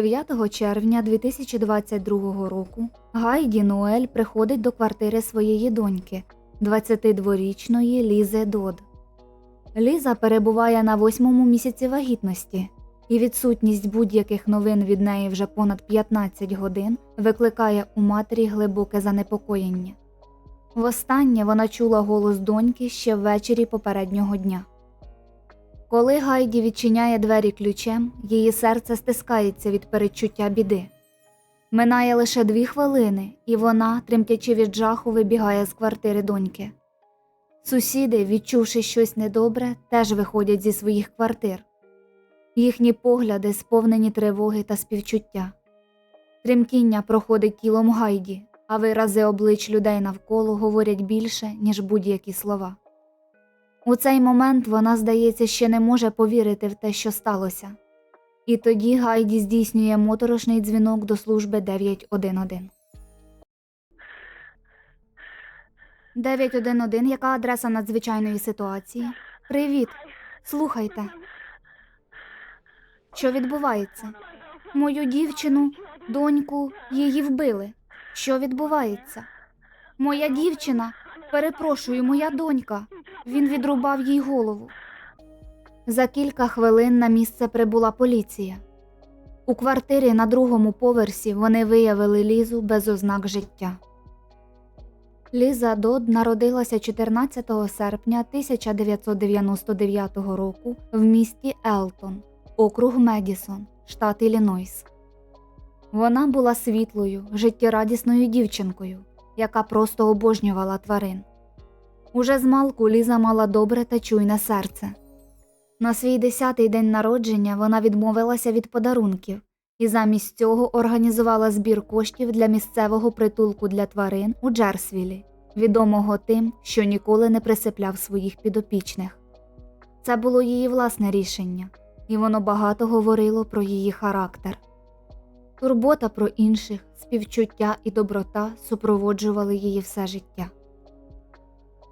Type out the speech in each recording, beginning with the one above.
9 червня 2022 року Гайді Ноель приходить до квартири своєї доньки, 22-річної Лізи Дод. Ліза перебуває на восьмому місяці вагітності, і відсутність будь-яких новин від неї вже понад 15 годин викликає у матері глибоке занепокоєння. Востаннє вона чула голос доньки ще ввечері попереднього дня. Коли Гайді відчиняє двері ключем, її серце стискається від передчуття біди. Минає лише дві хвилини, і вона, тремтячи від жаху, вибігає з квартири доньки. Сусіди, відчувши щось недобре, теж виходять зі своїх квартир. Їхні погляди сповнені тривоги та співчуття. Тремтіння проходить тілом Гайді, а вирази облич людей навколо говорять більше, ніж будь-які слова. У цей момент вона, здається, ще не може повірити в те, що сталося. І тоді Гайді здійснює моторошний дзвінок до служби 911. 911, яка адреса надзвичайної ситуації? Привіт. Слухайте. Що відбувається? Мою дівчину, доньку, її вбили. Що відбувається? Моя дівчина, перепрошую, моя донька. Він відрубав їй голову. За кілька хвилин на місце прибула поліція. У квартирі на другому поверсі вони виявили Лізу без ознак життя. Ліза Дод народилася 14 серпня 1999 року в місті Елтон, округ Медісон, штат Іллінойс. Вона була світлою, життєрадісною дівчинкою, яка просто обожнювала тварин. Уже змалку Ліза мала добре та чуйне серце. На свій десятий день народження вона відмовилася від подарунків і замість цього організувала збір коштів для місцевого притулку для тварин у Джерсвілі, відомого тим, що ніколи не присипляв своїх підопічних. Це було її власне рішення, і воно багато говорило про її характер. Турбота про інших, співчуття і доброта супроводжували її все життя.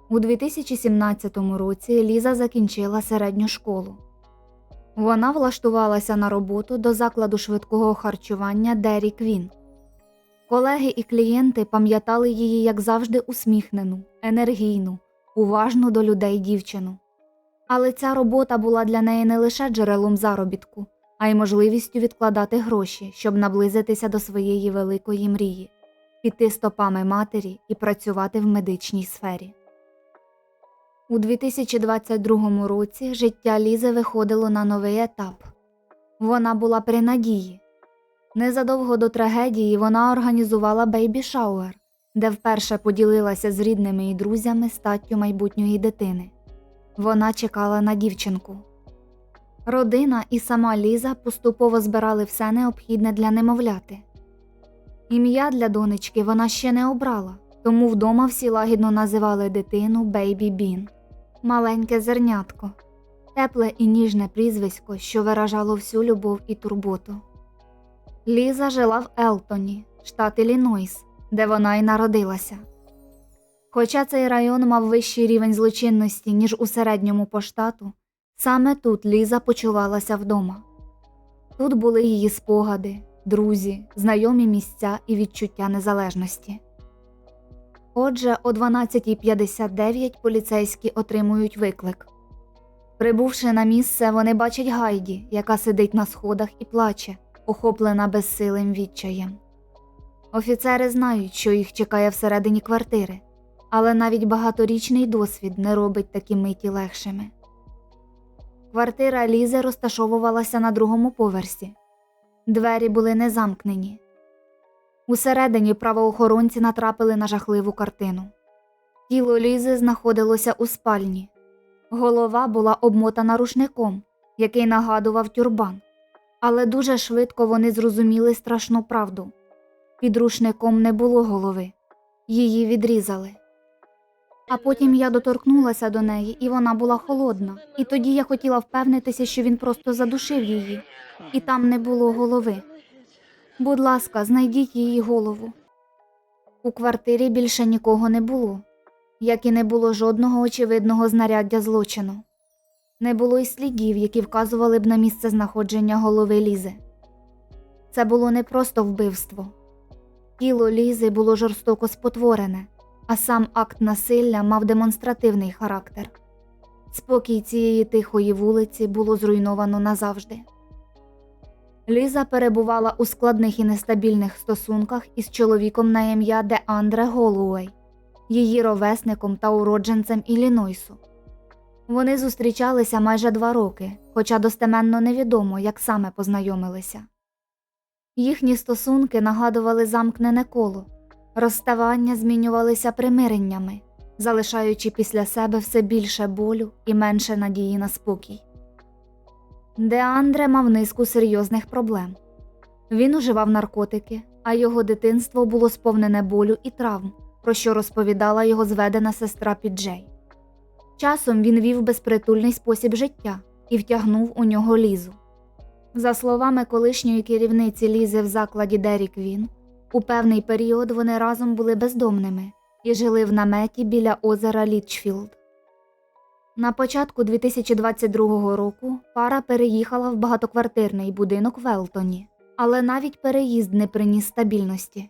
У 2017 році Ліза закінчила середню школу. Вона влаштувалася на роботу до закладу швидкого харчування Дері Квін. Колеги і клієнти пам'ятали її, як завжди, усміхнену, енергійну, уважну до людей дівчину. Але ця робота була для неї не лише джерелом заробітку, а й можливістю відкладати гроші, щоб наблизитися до своєї великої мрії, піти стопами матері і працювати в медичній сфері. У 2022 році життя Лізи виходило на новий етап. Вона була при надії. Незадовго до трагедії вона організувала бейбі шауер, де вперше поділилася з рідними і друзями статтю майбутньої дитини. Вона чекала на дівчинку. Родина і сама Ліза поступово збирали все необхідне для немовляти. Ім'я для донечки вона ще не обрала, тому вдома всі лагідно називали дитину Бейбі Бін маленьке зернятко, тепле і ніжне прізвисько, що виражало всю любов і турботу. Ліза жила в Елтоні, штат Іллінойс, де вона й народилася. Хоча цей район мав вищий рівень злочинності, ніж у середньому по штату, саме тут Ліза почувалася вдома. Тут були її спогади, друзі, знайомі місця і відчуття незалежності. Отже, о 12.59 поліцейські отримують виклик. Прибувши на місце, вони бачать Гайді, яка сидить на сходах і плаче, охоплена безсилим відчаєм. Офіцери знають, що їх чекає всередині квартири, але навіть багаторічний досвід не робить такі миті легшими. Квартира Лізи розташовувалася на другому поверсі. Двері були не замкнені. Усередині правоохоронці натрапили на жахливу картину. Тіло Лізи знаходилося у спальні. Голова була обмотана рушником, який нагадував тюрбан, але дуже швидко вони зрозуміли страшну правду. Під рушником не було голови, її відрізали. А потім я доторкнулася до неї, і вона була холодна, і тоді я хотіла впевнитися, що він просто задушив її, і там не було голови. Будь ласка, знайдіть її голову. У квартирі більше нікого не було, як і не було жодного очевидного знаряддя злочину. Не було й слідів, які вказували б на місце знаходження голови Лізи. це було не просто вбивство. Тіло Лізи було жорстоко спотворене, а сам акт насилля мав демонстративний характер. Спокій цієї тихої вулиці було зруйновано назавжди. Ліза перебувала у складних і нестабільних стосунках із чоловіком на ім'я Деандре Голуей, її ровесником та уродженцем Іллінойсу. Вони зустрічалися майже два роки, хоча достеменно невідомо, як саме познайомилися. Їхні стосунки нагадували замкнене коло, розставання змінювалися примиреннями, залишаючи після себе все більше болю і менше надії на спокій. Деандре мав низку серйозних проблем. Він уживав наркотики, а його дитинство було сповнене болю і травм, про що розповідала його зведена сестра Піджей. Часом він вів безпритульний спосіб життя і втягнув у нього лізу. За словами колишньої керівниці лізи в закладі Дері Квін, у певний період вони разом були бездомними і жили в наметі біля озера Лічфілд. На початку 2022 року пара переїхала в багатоквартирний будинок в Елтоні, але навіть переїзд не приніс стабільності.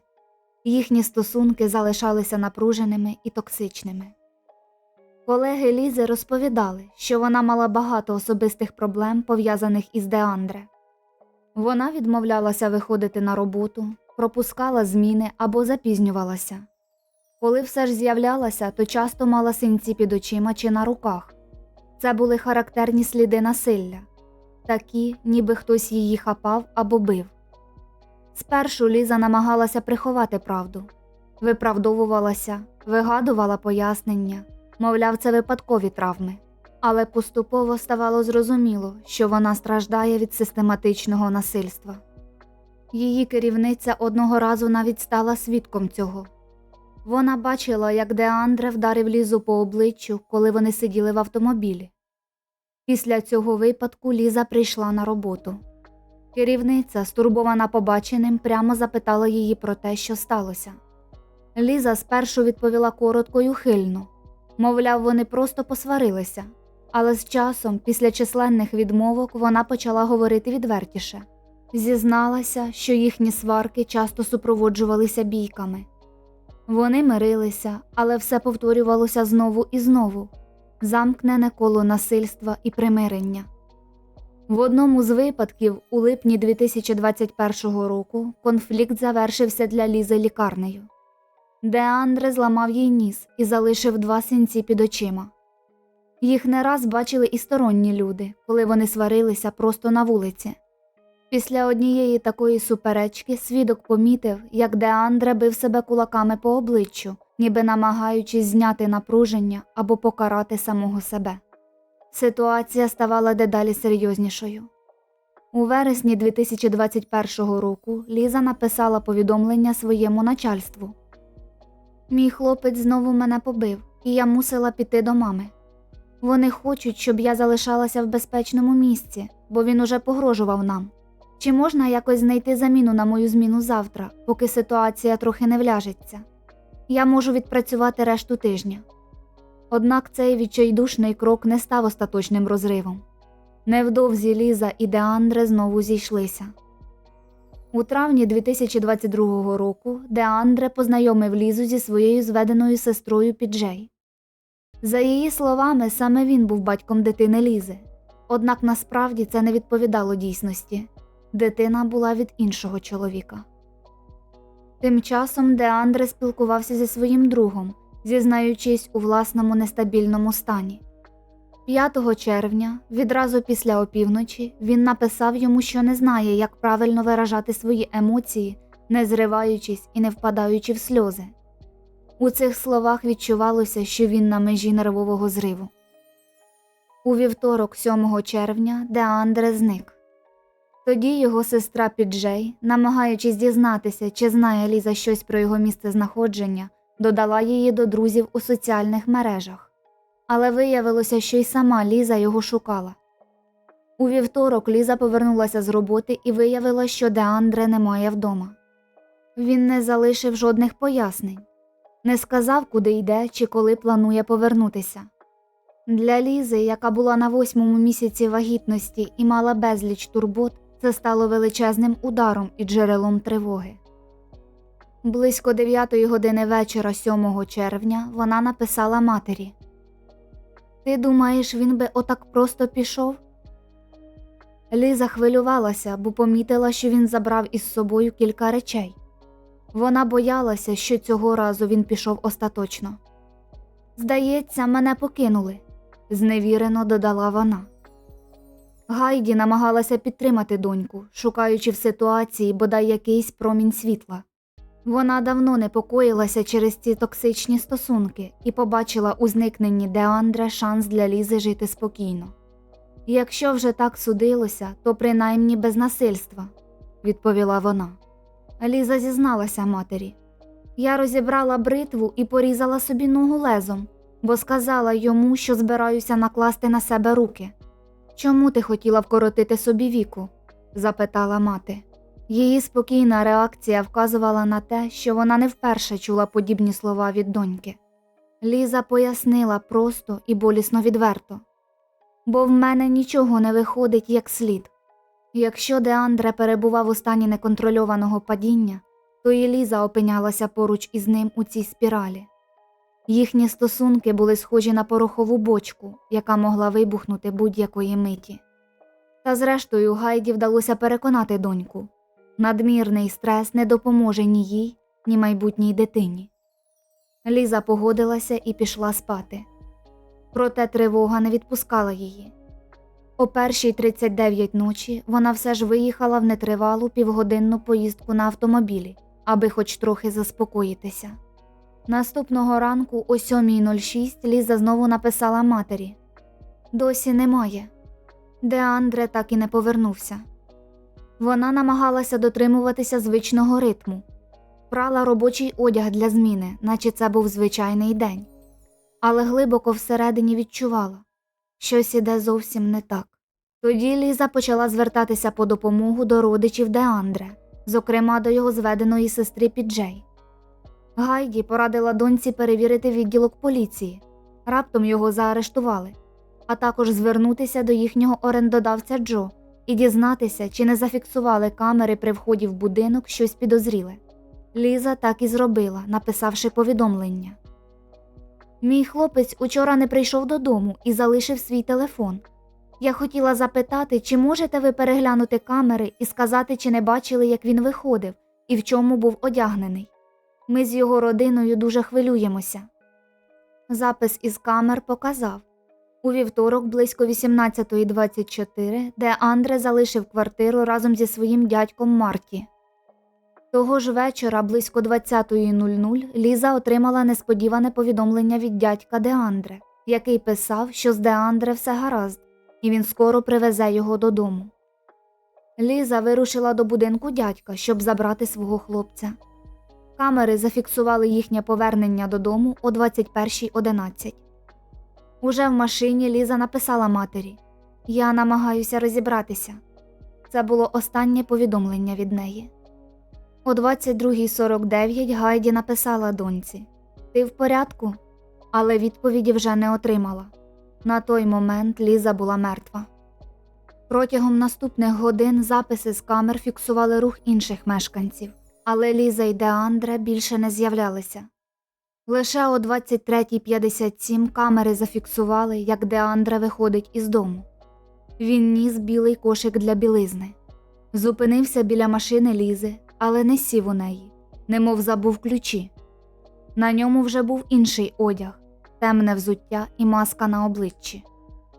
Їхні стосунки залишалися напруженими і токсичними. Колеги Лізи розповідали, що вона мала багато особистих проблем, пов'язаних із Деандре. Вона відмовлялася виходити на роботу, пропускала зміни або запізнювалася. Коли все ж з'являлася, то часто мала синці під очима чи на руках. Це були характерні сліди насилля, такі, ніби хтось її хапав або бив. Спершу Ліза намагалася приховати правду, виправдовувалася, вигадувала пояснення, мовляв, це випадкові травми, але поступово ставало зрозуміло, що вона страждає від систематичного насильства. Її керівниця одного разу навіть стала свідком цього. Вона бачила, як Деандре вдарив Лізу по обличчю, коли вони сиділи в автомобілі. Після цього випадку Ліза прийшла на роботу. Керівниця, стурбована побаченим, прямо запитала її про те, що сталося. Ліза спершу відповіла коротко й ухильно, мовляв, вони просто посварилися, але з часом, після численних відмовок, вона почала говорити відвертіше. Зізналася, що їхні сварки часто супроводжувалися бійками. Вони мирилися, але все повторювалося знову і знову замкнене коло насильства і примирення. В одному з випадків, у липні 2021 року, конфлікт завершився для Лізи лікарнею. Деандре зламав їй ніс і залишив два синці під очима. Їх не раз бачили і сторонні люди, коли вони сварилися просто на вулиці. Після однієї такої суперечки свідок помітив, як Деандре бив себе кулаками по обличчю, ніби намагаючись зняти напруження або покарати самого себе. Ситуація ставала дедалі серйознішою. У вересні 2021 року Ліза написала повідомлення своєму начальству. Мій хлопець знову мене побив, і я мусила піти до мами. Вони хочуть, щоб я залишалася в безпечному місці, бо він уже погрожував нам. Чи можна якось знайти заміну на мою зміну завтра, поки ситуація трохи не вляжеться? Я можу відпрацювати решту тижня. Однак цей відчайдушний крок не став остаточним розривом. Невдовзі Ліза і Деандре знову зійшлися. У травні 2022 року Деандре познайомив Лізу зі своєю зведеною сестрою Піджей. За її словами, саме він був батьком дитини Лізи, однак насправді це не відповідало дійсності дитина була від іншого чоловіка. Тим часом Деандре спілкувався зі своїм другом, зізнаючись у власному нестабільному стані. 5 червня, відразу після опівночі, він написав йому, що не знає, як правильно виражати свої емоції, не зриваючись і не впадаючи в сльози. У цих словах відчувалося, що він на межі нервового зриву. У вівторок, 7 червня, Деандре зник. Тоді його сестра Піджей, намагаючись дізнатися, чи знає Ліза щось про його місце знаходження, додала її до друзів у соціальних мережах. Але виявилося, що й сама Ліза його шукала. У вівторок Ліза повернулася з роботи і виявила, що Деандре немає вдома. Він не залишив жодних пояснень, не сказав, куди йде чи коли планує повернутися. Для Лізи, яка була на восьмому місяці вагітності і мала безліч турбот, Це стало величезним ударом і джерелом тривоги. Близько 9 години вечора 7 червня вона написала матері: Ти думаєш, він би отак просто пішов? Ліза хвилювалася, бо помітила, що він забрав із собою кілька речей. Вона боялася, що цього разу він пішов остаточно. Здається, мене покинули, зневірено додала вона. Гайді намагалася підтримати доньку, шукаючи в ситуації бодай якийсь промінь світла. Вона давно непокоїлася через ці токсичні стосунки і побачила у зникненні Деандре шанс для Лізи жити спокійно. Якщо вже так судилося, то принаймні без насильства, відповіла вона. Ліза зізналася матері. Я розібрала бритву і порізала собі ногу лезом, бо сказала йому, що збираюся накласти на себе руки. Чому ти хотіла вкоротити собі віку? запитала мати. Її спокійна реакція вказувала на те, що вона не вперше чула подібні слова від доньки. Ліза пояснила просто і болісно відверто бо в мене нічого не виходить як слід. Якщо Деандре перебував у стані неконтрольованого падіння, то і Ліза опинялася поруч із ним у цій спіралі. Їхні стосунки були схожі на порохову бочку, яка могла вибухнути будь-якої миті. Та зрештою Гайді вдалося переконати доньку надмірний стрес не допоможе ні їй, ні майбутній дитині. Ліза погодилася і пішла спати. Проте тривога не відпускала її. О першій 39 ночі вона все ж виїхала в нетривалу півгодинну поїздку на автомобілі, аби хоч трохи заспокоїтися. Наступного ранку о 7.06 Ліза знову написала матері Досі немає. Деандре так і не повернувся. Вона намагалася дотримуватися звичного ритму, прала робочий одяг для зміни, наче це був звичайний день але глибоко всередині відчувала, щось іде зовсім не так. Тоді Ліза почала звертатися по допомогу до родичів Деандре, зокрема до його зведеної сестри Піджей. Гайді порадила доньці перевірити відділок поліції, раптом його заарештували, а також звернутися до їхнього орендодавця Джо і дізнатися, чи не зафіксували камери при вході в будинок щось підозріле. Ліза так і зробила, написавши повідомлення. Мій хлопець учора не прийшов додому і залишив свій телефон. Я хотіла запитати, чи можете ви переглянути камери і сказати, чи не бачили, як він виходив і в чому був одягнений. Ми з його родиною дуже хвилюємося. Запис із камер показав у вівторок, близько 18.24, де Андре залишив квартиру разом зі своїм дядьком Марті. Того ж вечора, близько 20.00, Ліза отримала несподіване повідомлення від дядька Деандре, який писав, що з Деандре все гаразд, і він скоро привезе його додому. Ліза вирушила до будинку дядька, щоб забрати свого хлопця. Камери зафіксували їхнє повернення додому о 21.11. Уже в машині Ліза написала матері Я намагаюся розібратися. Це було останнє повідомлення від неї. О 22.49 Гайді написала доньці Ти в порядку? Але відповіді вже не отримала. На той момент Ліза була мертва. Протягом наступних годин записи з камер фіксували рух інших мешканців, але Ліза і Деандре більше не з'являлися. Лише о 23.57 камери зафіксували, як Деандре виходить із дому. Він ніс білий кошик для білизни, зупинився біля машини Лізи, але не сів у неї, немов забув ключі. На ньому вже був інший одяг, темне взуття і маска на обличчі.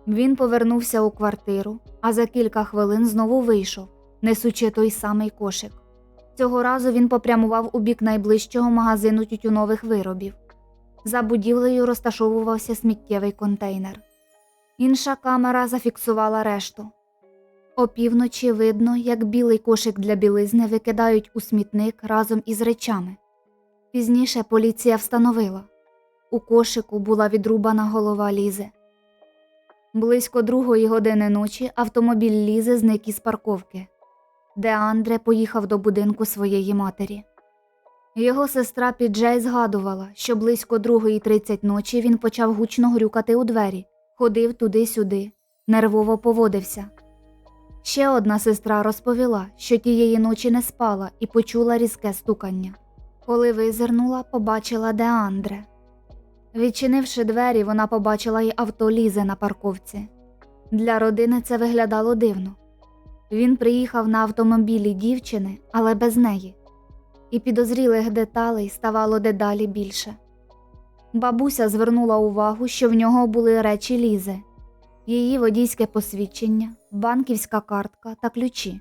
Він повернувся у квартиру, а за кілька хвилин знову вийшов, несучи той самий кошик. Цього разу він попрямував у бік найближчого магазину тютюнових виробів. За будівлею розташовувався сміттєвий контейнер. Інша камера зафіксувала решту. Опівночі видно, як білий кошик для білизни викидають у смітник разом із речами. Пізніше поліція встановила у кошику була відрубана голова Лізи. Близько другої години ночі автомобіль Лізи зник із парковки, де Андре поїхав до будинку своєї матері. Його сестра Піджей згадувала, що близько 2.30 ночі він почав гучно грюкати у двері, ходив туди-сюди, нервово поводився. Ще одна сестра розповіла, що тієї ночі не спала і почула різке стукання. Коли визирнула, побачила Деандре. Відчинивши двері, вона побачила й авто Лізи на парковці. Для родини це виглядало дивно. Він приїхав на автомобілі дівчини, але без неї, і підозрілих деталей ставало дедалі більше. Бабуся звернула увагу, що в нього були речі Лізи, її водійське посвідчення, банківська картка та ключі.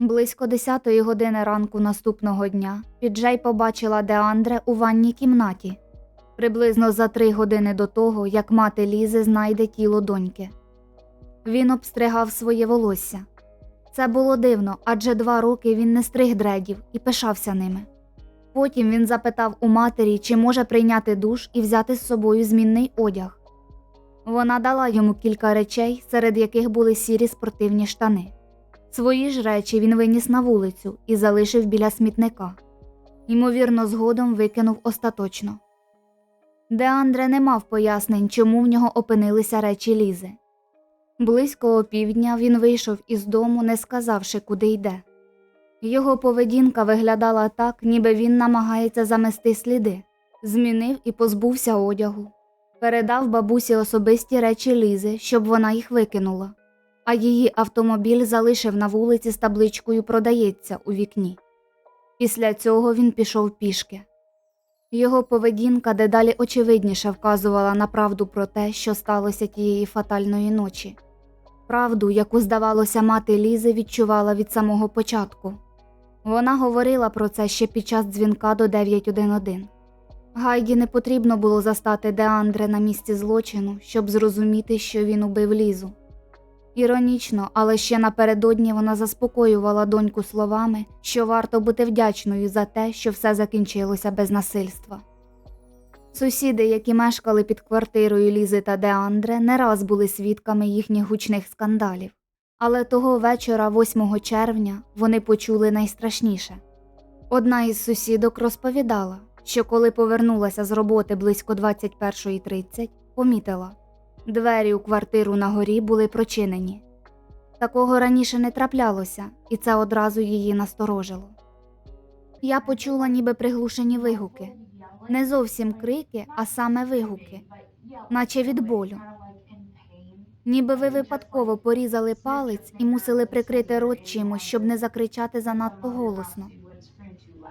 Близько 10 години ранку наступного дня Піджей побачила Деандре у ванній кімнаті, приблизно за три години до того, як мати Лізи знайде тіло доньки. Він обстригав своє волосся. Це було дивно, адже два роки він не стриг дредів і пишався ними. Потім він запитав у матері, чи може прийняти душ і взяти з собою змінний одяг. Вона дала йому кілька речей, серед яких були сірі спортивні штани. Свої ж речі він виніс на вулицю і залишив біля смітника. Ймовірно, згодом викинув остаточно. Деандре не мав пояснень, чому в нього опинилися речі Лізи. Близько опівдня він вийшов із дому, не сказавши, куди йде. Його поведінка виглядала так, ніби він намагається замести сліди, змінив і позбувся одягу, передав бабусі особисті речі Лізи, щоб вона їх викинула, а її автомобіль залишив на вулиці з табличкою Продається у вікні. Після цього він пішов пішки. Його поведінка дедалі очевидніше вказувала на правду про те, що сталося тієї фатальної ночі. Правду, яку, здавалося, мати Лізи відчувала від самого початку. Вона говорила про це ще під час дзвінка до 911. Гайді не потрібно було застати Деандре на місці злочину, щоб зрозуміти, що він убив Лізу. Іронічно, але ще напередодні вона заспокоювала доньку словами, що варто бути вдячною за те, що все закінчилося без насильства. Сусіди, які мешкали під квартирою Лізи та Деандре, не раз були свідками їхніх гучних скандалів. Але того вечора, 8 червня, вони почули найстрашніше. Одна із сусідок розповідала, що коли повернулася з роботи близько 21.30, помітила двері у квартиру на горі були прочинені. Такого раніше не траплялося, і це одразу її насторожило. Я почула ніби приглушені вигуки, не зовсім крики, а саме вигуки, наче від болю. Ніби ви випадково порізали палець і мусили прикрити рот чимось, щоб не закричати занадто голосно.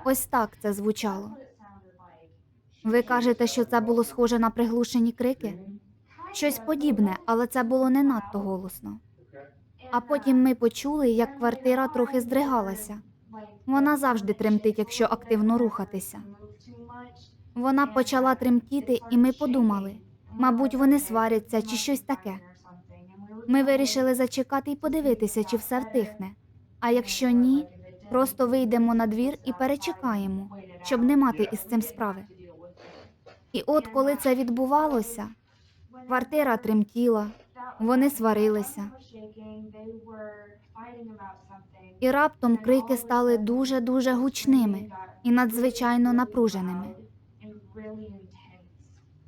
Ось так це звучало. Ви кажете, що це було схоже на приглушені крики? Щось подібне, але це було не надто голосно. А потім ми почули, як квартира трохи здригалася. Вона завжди тремтить, якщо активно рухатися. Вона почала тремтіти, і ми подумали, мабуть, вони сваряться чи щось таке. Ми вирішили зачекати і подивитися, чи все втихне. А якщо ні, просто вийдемо на двір і перечекаємо, щоб не мати із цим справи. І от коли це відбувалося, квартира тремтіла, вони сварилися, і раптом крики стали дуже дуже гучними і надзвичайно напруженими.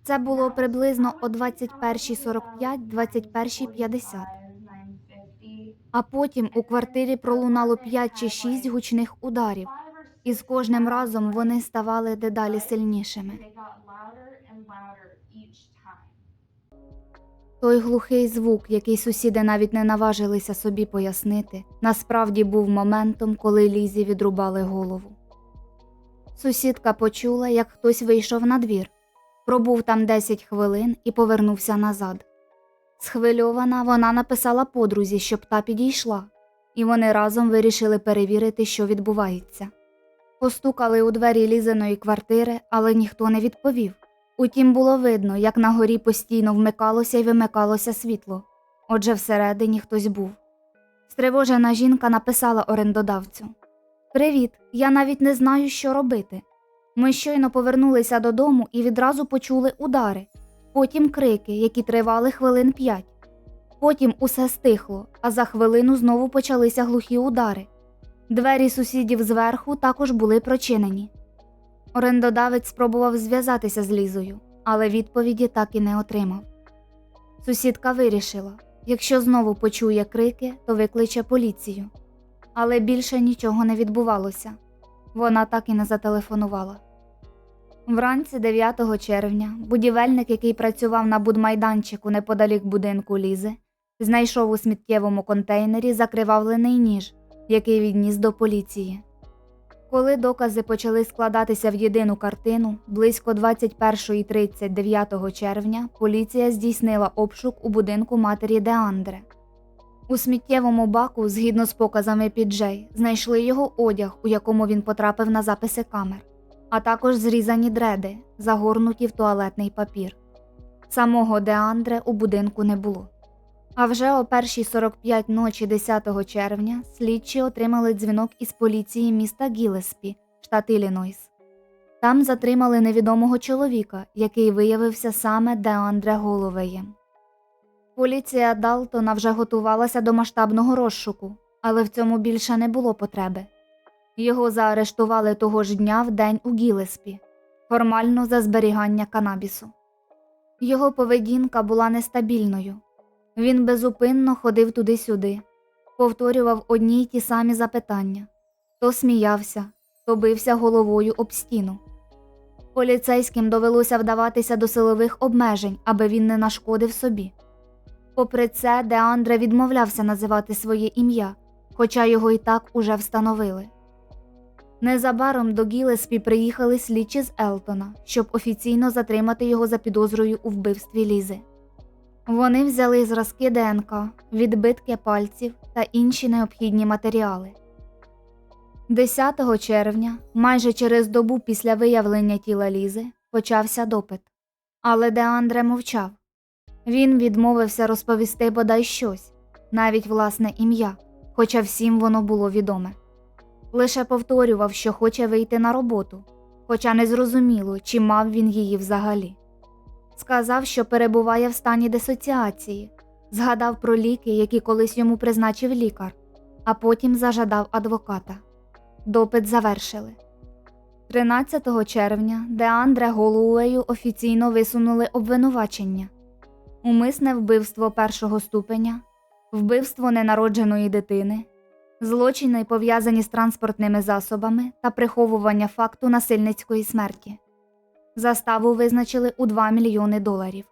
Це було приблизно о 21.45-21.50. А потім у квартирі пролунало 5 чи 6 гучних ударів, і з кожним разом вони ставали дедалі сильнішими. Той глухий звук, який сусіди навіть не наважилися собі пояснити, насправді був моментом, коли Лізі відрубали голову. Сусідка почула, як хтось вийшов на двір, пробув там 10 хвилин і повернувся назад. Схвильована, вона написала подрузі, щоб та підійшла, і вони разом вирішили перевірити, що відбувається. Постукали у двері лізаної квартири, але ніхто не відповів. Утім, було видно, як на горі постійно вмикалося і вимикалося світло. Отже, всередині хтось був. Стривожена жінка написала орендодавцю: Привіт, я навіть не знаю, що робити. Ми щойно повернулися додому і відразу почули удари, потім крики, які тривали хвилин п'ять. Потім усе стихло, а за хвилину знову почалися глухі удари. Двері сусідів зверху також були прочинені. Орендодавець спробував зв'язатися з Лізою, але відповіді так і не отримав. Сусідка вирішила якщо знову почує крики, то викличе поліцію. Але більше нічого не відбувалося. Вона так і не зателефонувала. Вранці 9 червня будівельник, який працював на будмайданчику неподалік будинку Лізи, знайшов у сміттєвому контейнері закривавлений ніж, який відніс до поліції. Коли докази почали складатися в єдину картину, близько 21.30 9 червня поліція здійснила обшук у будинку матері Деандре. У сміттєвому баку, згідно з показами Піджей, знайшли його одяг, у якому він потрапив на записи камер, а також зрізані дреди, загорнуті в туалетний папір. Самого Деандре у будинку не було. А вже о 1.45 ночі 10 червня слідчі отримали дзвінок із поліції міста Гілеспі, штат Іллінойс. Там затримали невідомого чоловіка, який виявився саме Деандре Головеєм. Поліція Далтона вже готувалася до масштабного розшуку, але в цьому більше не було потреби. Його заарештували того ж дня в день у Гілеспі, формально за зберігання канабісу. Його поведінка була нестабільною. Він безупинно ходив туди-сюди, повторював одні й ті самі запитання то сміявся, то бився головою об стіну. Поліцейським довелося вдаватися до силових обмежень, аби він не нашкодив собі. Попри це, Деандре відмовлявся називати своє ім'я, хоча його і так уже встановили. Незабаром до Гілеспі приїхали слідчі з Елтона, щоб офіційно затримати його за підозрою у вбивстві Лізи. Вони взяли зразки ДНК, відбитки пальців та інші необхідні матеріали. 10 червня, майже через добу після виявлення тіла Лізи, почався допит. Але Деандре мовчав. Він відмовився розповісти бодай щось, навіть власне ім'я, хоча всім воно було відоме. Лише повторював, що хоче вийти на роботу, хоча не зрозуміло, чи мав він її взагалі. Сказав, що перебуває в стані дисоціації, згадав про ліки, які колись йому призначив лікар, а потім зажадав адвоката. Допит завершили. 13 червня Деандре Голуею офіційно висунули обвинувачення умисне вбивство першого ступеня, вбивство ненародженої дитини, злочини, пов'язані з транспортними засобами та приховування факту насильницької смерті. Заставу визначили у 2 мільйони доларів.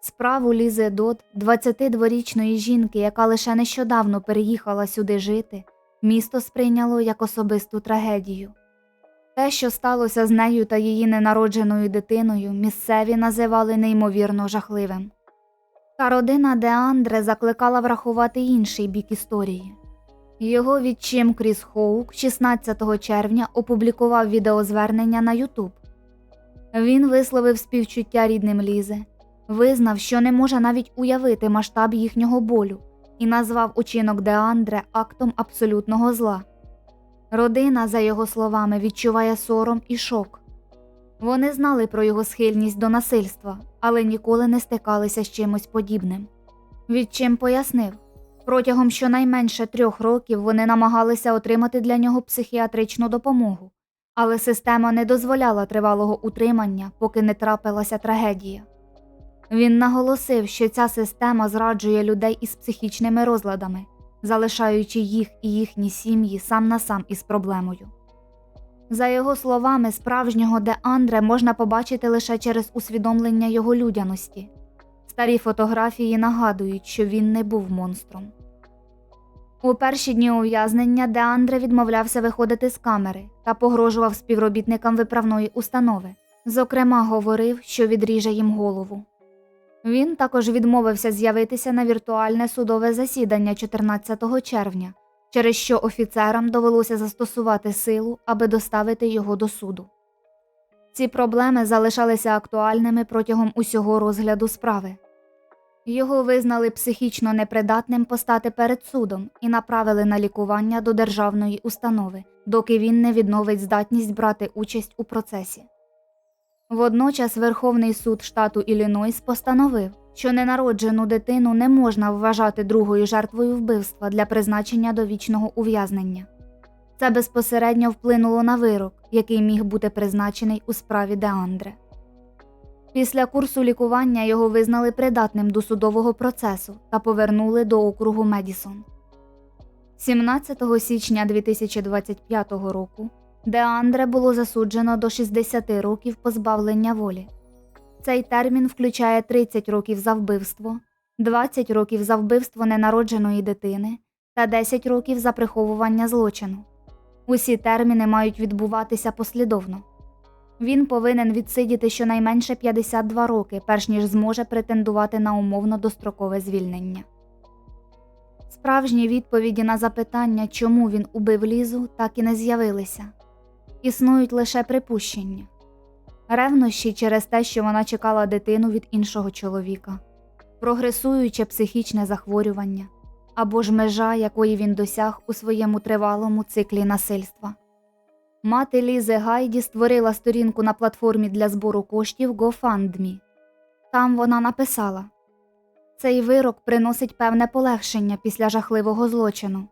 Справу Лізи Дот, 22-річної жінки, яка лише нещодавно переїхала сюди жити, місто сприйняло як особисту трагедію. Те, що сталося з нею та її ненародженою дитиною, місцеві називали неймовірно жахливим. Та родина Деандре закликала врахувати інший бік історії. Його відчим Кріс Хоук 16 червня опублікував відеозвернення на Ютуб. Він висловив співчуття рідним Лізи, визнав, що не може навіть уявити масштаб їхнього болю, і назвав учинок Деандре актом абсолютного зла. Родина, за його словами, відчуває сором і шок. Вони знали про його схильність до насильства, але ніколи не стикалися з чимось подібним. Відчим пояснив протягом щонайменше трьох років вони намагалися отримати для нього психіатричну допомогу, але система не дозволяла тривалого утримання, поки не трапилася трагедія. Він наголосив, що ця система зраджує людей із психічними розладами, залишаючи їх і їхні сім'ї сам на сам із проблемою. За його словами, справжнього Де Андре можна побачити лише через усвідомлення його людяності. Старі фотографії нагадують, що він не був монстром. У перші дні ув'язнення Де Андре відмовлявся виходити з камери та погрожував співробітникам виправної установи. Зокрема, говорив, що відріже їм голову. Він також відмовився з'явитися на віртуальне судове засідання 14 червня, через що офіцерам довелося застосувати силу, аби доставити його до суду. Ці проблеми залишалися актуальними протягом усього розгляду справи. Його визнали психічно непридатним постати перед судом і направили на лікування до державної установи, доки він не відновить здатність брати участь у процесі. Водночас Верховний суд штату Іллінойс постановив, що ненароджену дитину не можна вважати другою жертвою вбивства для призначення довічного ув'язнення. Це безпосередньо вплинуло на вирок, який міг бути призначений у справі Деандре. Після курсу лікування його визнали придатним до судового процесу та повернули до округу Медісон. 17 січня 2025 року Деандре було засуджено до 60 років позбавлення волі. Цей термін включає 30 років за вбивство, 20 років за вбивство ненародженої дитини та 10 років за приховування злочину. Усі терміни мають відбуватися послідовно. Він повинен відсидіти щонайменше 52 роки, перш ніж зможе претендувати на умовно дострокове звільнення. Справжні відповіді на запитання, чому він убив Лізу, так і не з'явилися. Існують лише припущення ревнощі через те, що вона чекала дитину від іншого чоловіка, прогресуюче психічне захворювання або ж межа, якої він досяг у своєму тривалому циклі насильства. Мати Лізи Гайді створила сторінку на платформі для збору коштів GoFundMe. Там вона написала Цей вирок приносить певне полегшення після жахливого злочину.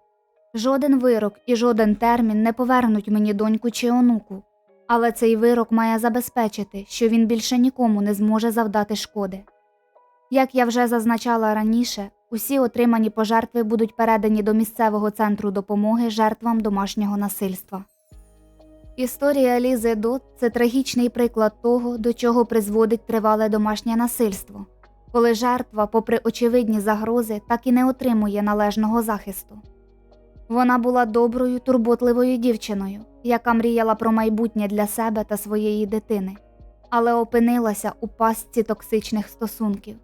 Жоден вирок і жоден термін не повернуть мені доньку чи онуку, але цей вирок має забезпечити, що він більше нікому не зможе завдати шкоди. Як я вже зазначала раніше, усі отримані пожертви будуть передані до місцевого центру допомоги жертвам домашнього насильства. Історія Лізи Дот це трагічний приклад того, до чого призводить тривале домашнє насильство, коли жертва, попри очевидні загрози, так і не отримує належного захисту. Вона була доброю, турботливою дівчиною, яка мріяла про майбутнє для себе та своєї дитини, але опинилася у пастці токсичних стосунків.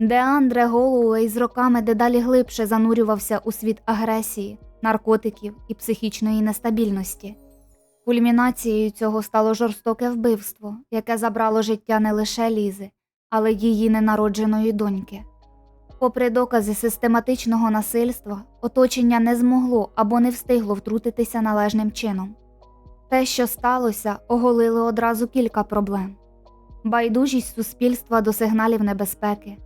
Деандре Голуей з роками дедалі глибше занурювався у світ агресії, наркотиків і психічної нестабільності. Кульмінацією цього стало жорстоке вбивство, яке забрало життя не лише Лізи, але й її ненародженої доньки. Попри докази систематичного насильства, оточення не змогло або не встигло втрутитися належним чином. Те, що сталося, оголили одразу кілька проблем: байдужість суспільства до сигналів небезпеки,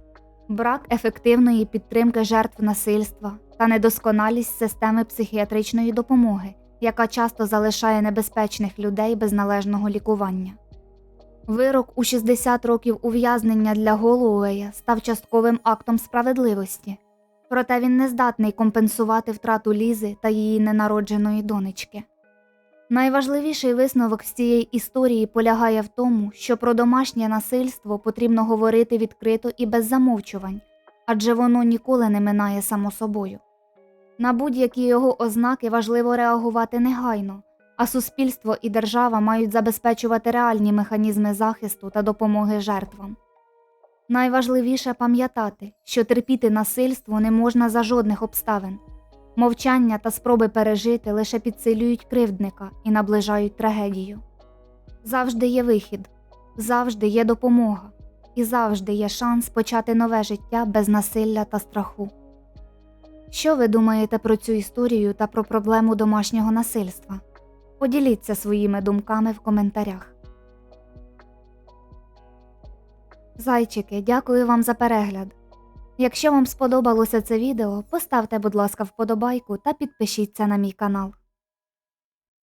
брак ефективної підтримки жертв насильства та недосконалість системи психіатричної допомоги, яка часто залишає небезпечних людей без належного лікування. Вирок у 60 років ув'язнення для Голуея став частковим актом справедливості, проте він не здатний компенсувати втрату Лізи та її ненародженої донечки. Найважливіший висновок з цієї історії полягає в тому, що про домашнє насильство потрібно говорити відкрито і без замовчувань, адже воно ніколи не минає само собою. На будь-які його ознаки важливо реагувати негайно, а суспільство і держава мають забезпечувати реальні механізми захисту та допомоги жертвам. Найважливіше пам'ятати, що терпіти насильство не можна за жодних обставин. Мовчання та спроби пережити лише підсилюють кривдника і наближають трагедію. Завжди є вихід, завжди є допомога, і завжди є шанс почати нове життя без насилля та страху. Що ви думаєте про цю історію та про проблему домашнього насильства? Поділіться своїми думками в коментарях. Зайчики, дякую вам за перегляд. Якщо вам сподобалося це відео, поставте, будь ласка, вподобайку та підпишіться на мій канал.